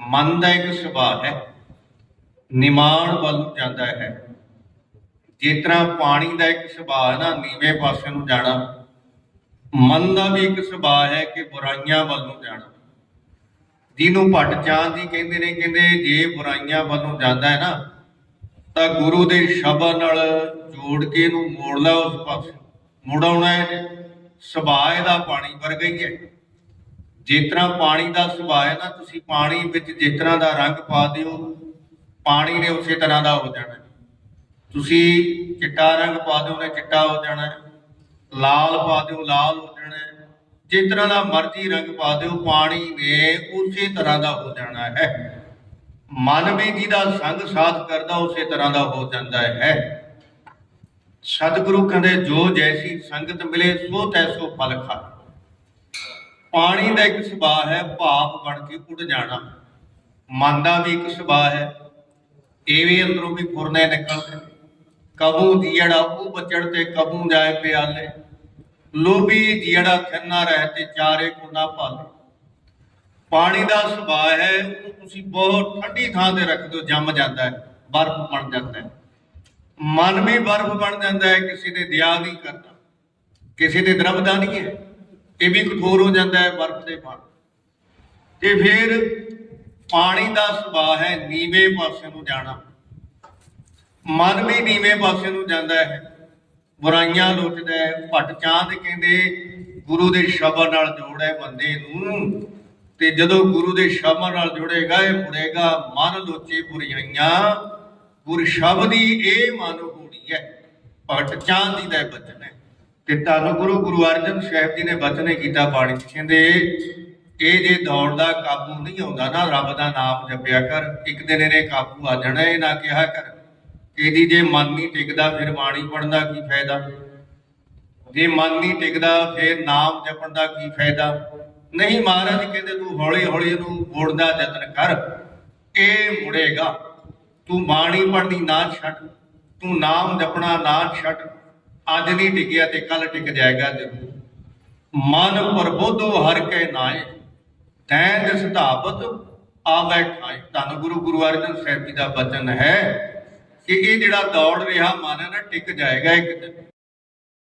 ਮਨ ਦਾ ਇੱਕ ਸੁਭਾਅ ਹੈ, ਨਿਮਾਣ ਵੱਲ ਨੂੰ ਜਾਂਦਾ ਹੈ। ਜਿਸ ਤਰ੍ਹਾਂ ਪਾਣੀ ਦਾ ਇੱਕ ਸੁਭਾਅ ਹੈ ਨਾ, ਨੀਵੇਂ ਪਾਸੇ ਨੂੰ ਜਾਣਾ, ਮਨ ਦਾ ਵੀ ਇੱਕ ਸੁਭਾਅ ਹੈ ਕਿ ਬੁਰਾਈਆਂ ਵੱਲ ਨੂੰ ਜਾਣਾ। ਜਿਹਨੂੰ ਭੱਟ ਚਾਂਦ ਜੀ ਕਹਿੰਦੇ ਨੇ, ਕਹਿੰਦੇ ਜੇ ਬੁਰਾਈਆਂ ਵੱਲ ਨੂੰ ਜਾਂਦਾ ਹੈ ਨਾ, ਤਾਂ ਗੁਰੂ ਦੇ ਸ਼ਬਦ ਨਾਲ ਜੋੜ ਕੇ ਇਹਨੂੰ ਮੋੜ ਲਾ ਉਸ ਪਾਸੇ, ਮੁੜਾਉਣਾ ਹੈ। ਸੁਭਾਅ ਇਹਦਾ ਪਾਣੀ ਵਰਗਾ ਹੀ ਹੈ। ਜਿਸ ਤਰ੍ਹਾਂ ਪਾਣੀ ਦਾ ਸੁਭਾਅ ਹੈ ਨਾ, ਤੁਸੀਂ ਪਾਣੀ ਵਿੱਚ ਜਿਸ ਤਰ੍ਹਾਂ ਦਾ ਰੰਗ ਪਾ ਦਿਓ, ਪਾਣੀ ਨੇ ਉਸੇ ਤਰ੍ਹਾਂ ਦਾ ਹੋ ਜਾਣਾ। ਤੁਸੀਂ ਚਿੱਟਾ ਰੰਗ ਪਾ ਦਿਓ ਨੇ ਚਿੱਟਾ ਹੋ ਜਾਣਾ, ਲਾਲ ਪਾ ਦਿਓ, ਲਾਲ ਹੋ ਜਾਣਾ। ਜਿਸ ਤਰ੍ਹਾਂ ਦਾ ਮਰਜ਼ੀ ਰੰਗ ਪਾ ਦਿਓ, ਪਾਣੀ ਨੇ ਉਸੇ ਤਰ੍ਹਾਂ ਦਾ ਹੋ ਜਾਣਾ ਹੈ। ਮਨ ਵੀ ਜਿਹਦਾ ਸੰਗ ਸਾਥ ਕਰਦਾ, ਉਸੇ ਤਰ੍ਹਾਂ ਦਾ ਹੋ ਜਾਂਦਾ ਹੈ। ਸਤਿਗੁਰੂ ਕਹਿੰਦੇ, ਜੋ ਜੈਸੀ ਸੰਗਤ ਮਿਲੇ, ਸੋ ਤੈਸੋ ਫਲ ਖਾਏ ਪਾਣੀ ਦਾ ਇੱਕ ਸੁਭਾਅ ਹੈ ਭਾਪ ਬਣ ਕੇ ਉੱਡ ਜਾਣਾ। ਮਨ ਦਾ ਵੀ ਇੱਕ ਸੁਭਾਅ ਹੈ ਇਹ ਅੰਦਰੋਂ ਵੀ ਫੁਰਨੇ ਨਿਕਲਦੇ ਕਬੂ ਜੀੜਾ ਉਹ ਬਚੜ ਤੇ ਕਬੂ ਜਾਏ ਪਿਆਲੇ। ਲੋਭੀ ਜੀੜਾ ਖੰਨਾ ਰਹਿ ਤੇ ਚਾਰੇ ਕੋ ਨਾ ਪਾਲੇ ਪਾਣੀ ਦਾ ਸੁਭਾਅ ਹੈ, ਉਹ ਤੁਸੀਂ ਬਹੁਤ ਠੰਡੀ ਥਾਂ ਤੇ ਰੱਖ ਦਿਓ ਜੰਮ ਜਾਂਦਾ ਹੈ, ਬਰਫ਼ ਬਣ ਜਾਂਦਾ ਹੈ। ਮਨ ਵੀ ਬਰਫ਼ ਬਣ ਜਾਂਦਾ ਹੈ, ਕਿਸੇ ਦੇ ਦਿਆ ਨਹੀਂ ਕਰਦਾ ਕਿਸੇ ਦੇ ਦਰਬਦਾ ਨਹੀਂ ਹੈ। ਇਹ ਵੀ ਕਠੋਰ ਹੋ ਜਾਂਦਾ ਹੈ ਬਰਫ਼ ਦੇ ਪਾਣੀ? ਤੇ ਫਿਰ ਪਾਣੀ ਦਾ ਸੁਭਾਅ ਹੈ ਨੀਵੇਂ ਪਾਸੇ ਨੂੰ ਜਾਣਾ। ਮਨ ਵੀ ਨੀਵੇਂ ਪਾਸੇ ਨੂੰ ਜਾਂਦਾ ਹੈ। ਬੁਰਾਈਆਂ ਲੁੱਟਦਾ ਹੈ। ਭੱਟ ਚਾਂਦ ਕਹਿੰਦੇ, ਗੁਰੂ ਦੇ ਸ਼ਬਦ ਨਾਲ ਜੋੜਿਆ ਬੰਦੇ ਨੂੰ। ਤੇ ਜਦੋਂ ਗੁਰੂ ਦੇ ਸ਼ਬਦ ਨਾਲ ਜੁੜੇਗਾ, ਇਹ ਮੁੜੇਗਾ ਮਨ ਲੋਚੇ ਬੁਰਾਈਆਂ ਗੁਰ ਸ਼ਬਦ ਦੀ ਇਹ ਮਨ ਹੋਣੀ ਹੈ। ਭੱਟ ਚਾਂਦ ਦੀ ਦਾ ਬਚਨ ਹੈ। ਤੇ ਧੰਨ ਗੁਰੂ ਗੁਰੂ ਅਰਜਨ ਸਾਹਿਬ ਜੀ ਨੇ ਬਚਨੇ ਕੀਤਾ ਬਾਣੀ ਚ, ਕਹਿੰਦੇ, ਇਹ ਜੇ ਦੌੜਦਾ ਕਾਬੂ ਨਹੀਂ ਆਉਂਦਾ ਨਾ, ਰੱਬ ਦਾ ਨਾਮ ਜਪਿਆ ਕਰ। ਇੱਕ ਦਿਨ ਇਹਨੇ ਕਾਬੂ ਆ ਜਾਣਾ, ਇਹ ਨਾ ਕਿਹਾ ਕਰ। ਇਹਦੀ ਜੇ ਮਨ ਨਹੀਂ ਟਿਕਦਾ, ਫਿਰ ਬਾਣੀ ਪੜਨ ਦਾ ਕੀ ਫਾਇਦਾ? ਜੇ ਮਨ ਨਹੀਂ ਟਿਕਦਾ, ਫਿਰ ਨਾਮ ਜਪਣ ਦਾ ਕੀ ਫਾਇਦਾ? ਨਹੀਂ ਮਹਾਰਾਜ, ਕਹਿੰਦੇ, ਤੂੰ ਹੌਲੀ ਹੌਲੀ ਇਹਨੂੰ ਮੋੜਨ ਦਾ ਯਤਨ ਕਰ। ਇਹ ਮੁੜੇਗਾ। ਤੂੰ ਬਾਣੀ ਪੜਨੀ ਨਾ ਛੱਡ। ਤੂੰ ਨਾਮ ਜਪਣਾ ਨਾ ਛੱਡ। ਅੱਜ ਨਹੀਂ ਟਿਕਿਆ ਤੇ ਕੱਲ ਟਿਕ ਜਾਏਗਾ ਜ਼ਰੂਰ। ਮਨ ਪ੍ਰਬੋਧੋ ਹਰ ਕੇ ਨਾਏ ਤੈਂ ਜਿਸ ਧਾਵਤ ਆਵੈ ਠਾਏ। ਧੰਨ ਗੁਰੂ ਗੁਰੂ ਅਰਜਨ ਸਾਹਿਬ ਜੀ ਦਾ ਬਚਨ ਹੈ ਕਿ ਇਹ ਜਿਹੜਾ ਦੌੜ ਰਿਹਾ ਮਨ ਹੈ ਨਾ ਟਿਕ ਜਾਏਗਾ ਇੱਕ ਦਿਨ।